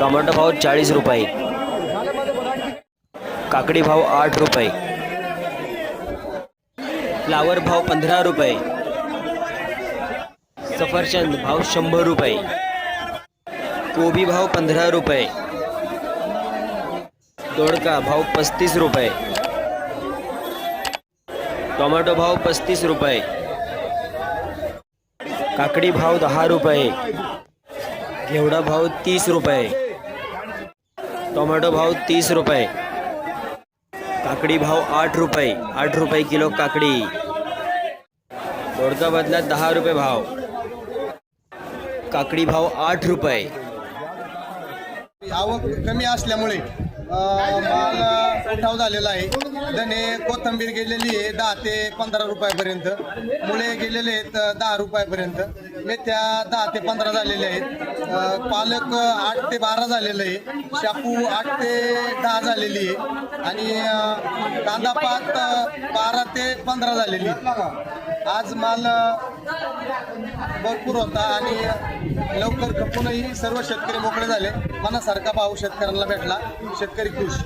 Tomato भाव चाळीस रुपये. काकडी भाव आठ रुपये. फ्लावर भाव पंधरा रुपये. सफरचंद भाव शंभर रुपये. कोबी भाव पंधरा रुपये. दोडका भाव पस्तीस रुपये. टोमॅटो भाव पस्तीस रुपये. काकडी भाव दहा रुपये. घेवडा भाव तीस रुपये. टोमॅटो भाव तीस रुपये. काकडी भाव आठ रुपये. आठ रुपये किलो काकडी. दोडका बदला दहा रुपये भाव. काकडी भाव आठ रुपये. आवक कमी असल्यामुळे माल उठाव झालेला आहे. धने कोथंबीर गेलेली आहे दहा ते पंधरा रुपयापर्यंत. मुळे गेलेले आहेत दहा रुपयापर्यंत. मेथ्या दहा ते पंधरा झालेले आहेत. पालक आठ ते बारा झालेलं आहे. शापू आठ ते दहा झालेली आहे. आणि कांदा पात बारा ते पंधरा झालेली आज माल भरपूर होता आणि लवकर खपूनही सर्व शेतकरी मोकळे झाले. मनासारखा भाव शेतकऱ्यांना भेटला. शेतकरी खुश.